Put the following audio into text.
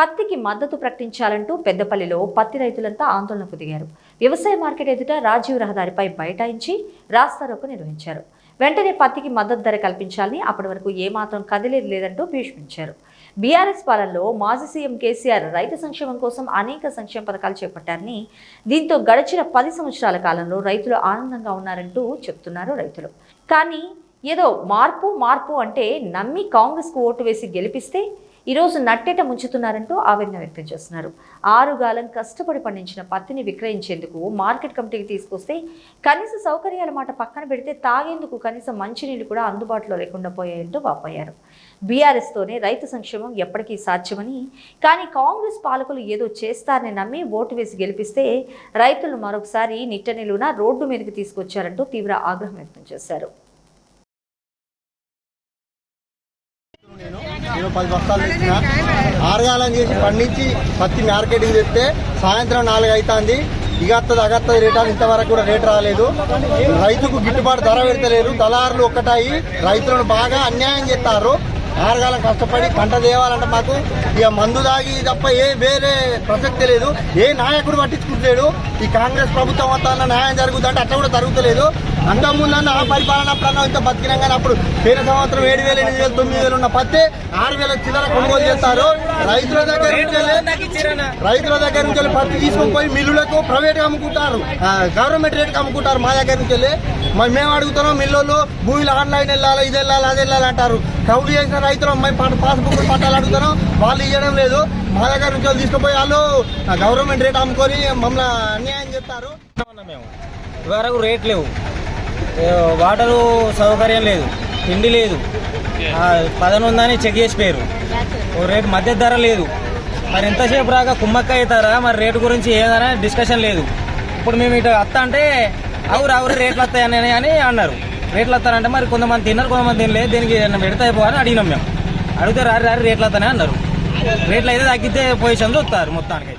పత్తికి మద్దతు ప్రకటించాలంటూ పెద్దపల్లిలో పత్తి రైతులంతా ఆందోళనకు దిగారు. వ్యవసాయ మార్కెట్ ఎదుట రాజీవ్ రహదారిపై బైఠాయించి రాస్తారోకు నిర్వహించారు. వెంటనే పత్తికి మద్దతు ధర కల్పించాలని అప్పటి వరకు ఏమాత్రం కదిలేదు లేదంటూ భీష్మించారు. బీఆర్ఎస్ పాలనలో మాజీ సీఎం కేసీఆర్ రైతు సంక్షేమం కోసం అనేక సంక్షేమ పథకాలు చేపట్టారని దీంతో గడిచిన పది సంవత్సరాల కాలంలో రైతులు ఆనందంగా ఉన్నారంటూ చెప్తున్నారు రైతులు. కానీ ఏదో మార్పు మార్పు అంటే నమ్మి కాంగ్రెస్కు ఓటు వేసి గెలిపిస్తే ఈరోజు నట్టేట ముంచుతున్నారంటూ ఆవేదన వ్యక్తం చేస్తున్నారు. ఆరుగాలం కష్టపడి పండించిన పత్తిని విక్రయించేందుకు మార్కెట్ కమిటీకి తీసుకొస్తే కనీస సౌకర్యాల మాట పక్కన పెడితే తాగేందుకు కనీసం మంచినీళ్ళు కూడా అందుబాటులో లేకుండా పోయాయంటూ వాపోయారు. బీఆర్ఎస్తోనే రైతు సంక్షేమం ఎప్పటికీ సాధ్యమని కానీ కాంగ్రెస్ పాలకులు ఏదో చేస్తారని నమ్మి ఓటు వేసి గెలిపిస్తే రైతులు మరొకసారి నిట్ట నిలువున రోడ్డు మీదకి తీసుకొచ్చారంటూ తీవ్ర ఆగ్రహం వ్యక్తం చేశారు. నేను పది బస్తాలు తెచ్చిన. ఆరుగాలం చేసి పండించి పత్తి మార్కెటింగ్ తెస్తే సాయంత్రం నాలుగు అవుతుంది ఇక అగత్తది రేట్ అని ఇంతవరకు కూడా రేట్ రాలేదు. రైతుకు గిట్టుబాటు ధర పెడతలేరు దళారులు ఒక్కటాయి రైతులను బాగా అన్యాయం చేస్తారు. ఆరుగాలం కష్టపడి పంట తేవాలంటే మాకు ఇక మందు దాగి తప్ప ఏ వేరే ప్రసక్తి లేదు. ఏ నాయకుడు పట్టించుకుంటలేడు. ఈ కాంగ్రెస్ ప్రభుత్వం వస్తా న్యాయం జరుగుతుందంటే అట్లా కూడా జరుగుతలేదు. అంతకుముందన్న ఆ పరిపాలన ఇంత బతికినాం కానీ అప్పుడు పోయిన సంవత్సరం ఏడు వేల ఎనిమిది వేలు తొమ్మిది వేలు ఉన్న పత్తి ఆరు వేల చిల్లర కొనుగోలు చేస్తారు. రైతుల దగ్గర నుంచి రైతుల దగ్గర నుంచి వెళ్ళి పత్తి తీసుకొని పోయి మిల్లులకు ప్రైవేట్ అమ్ముకుంటారు. గవర్నమెంట్ రేట్కి అమ్ముకుంటారు మా దగ్గర నుంచి వెళ్ళి. మరి మేము అడుగుతున్నాం మిల్లులు భూమిలో ఆన్లైన్ వెళ్ళాలి ఇది వెళ్ళాలి అది వెళ్ళాలి అంటారు. కౌలు చేసిన రైతులు మేము పాస్ బుక్ పట్టాలు అడుగుతున్నాం వాళ్ళు ఇవ్వడం లేదు. మా దగ్గర నుంచి వాళ్ళు తీసుకుపోయి వాళ్ళు గవర్నమెంట్ రేట్ అమ్ముకొని మమ్మల్ని అన్యాయం చేస్తారు. మేము ఇవరకు రేట్ లేవు. వాటరు సౌకర్యం లేదు తిండి లేదు. పదను ఉందని చెక్ చేసిపోయారు ఓ రేటు మధ్య ధర లేదు. మరి ఎంతసేపు రాక కుమ్మక్క అవుతారా? మరి రేటు గురించి ఏదైనా డిస్కషన్ లేదు. ఇప్పుడు మేము ఇటు వస్తా అంటే అవురు అవురు రేట్లు వస్తాయని అని అన్నారు. రేట్లు వస్తారంటే మరి కొంతమంది తిన్నారు కొంతమంది తినలేదు దీనికి ఏదైనా పెడితే అయిపోవని అడిగినాం మేము. అడిగితే రారి రారి రేట్లు వస్తానే అన్నారు. రేట్లు అయితే తగ్గితే పొజిషన్ చూస్తారు మొత్తానికి